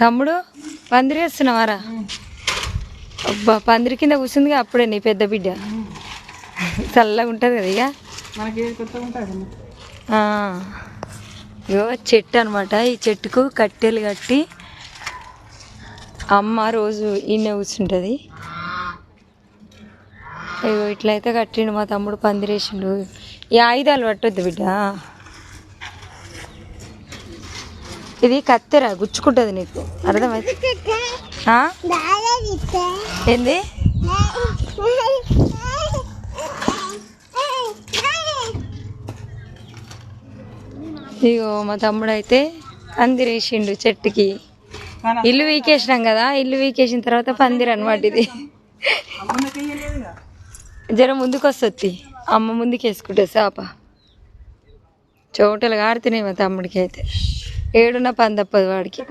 తమ్ముడు పందిరేస్తున్నావారా అబ్బా పందిరి కింద కూర్చుందిగా అప్పుడే నీ పెద్ద బిడ్డ. చల్లగా ఉంటుంది కదా ఇక. ఇగో చెట్టు అనమాట ఈ చెట్టుకు కట్టెలు కట్టి అమ్మ రోజు ఈయన కూర్చుంటుంది ఇగో ఇట్లయితే కట్టిండు మా తమ్ముడు పందిరేసిండు. ఈ ఆయుధాలు పట్టొద్దు బిడ్డ. ఇది కత్తెర గుచ్చుకుంటుంది నీకు. అర్థమైంది? ఏంది? ఇగో మా తమ్ముడు అయితే పందిరేసిండు చెట్టుకి. ఇల్లు వీకేసినాం కదా ఇల్లు వీకేసిన తర్వాత పందిరి అనమాట ఇది. జర ముందుకు వస్తుంది అమ్మ ముందుకు వేసుకుంటుంది చేప చోటలు కాడుతున్నాయి మా తమ్ముడికి అయితే ఏడున్న పని తప్పదు వాడికి.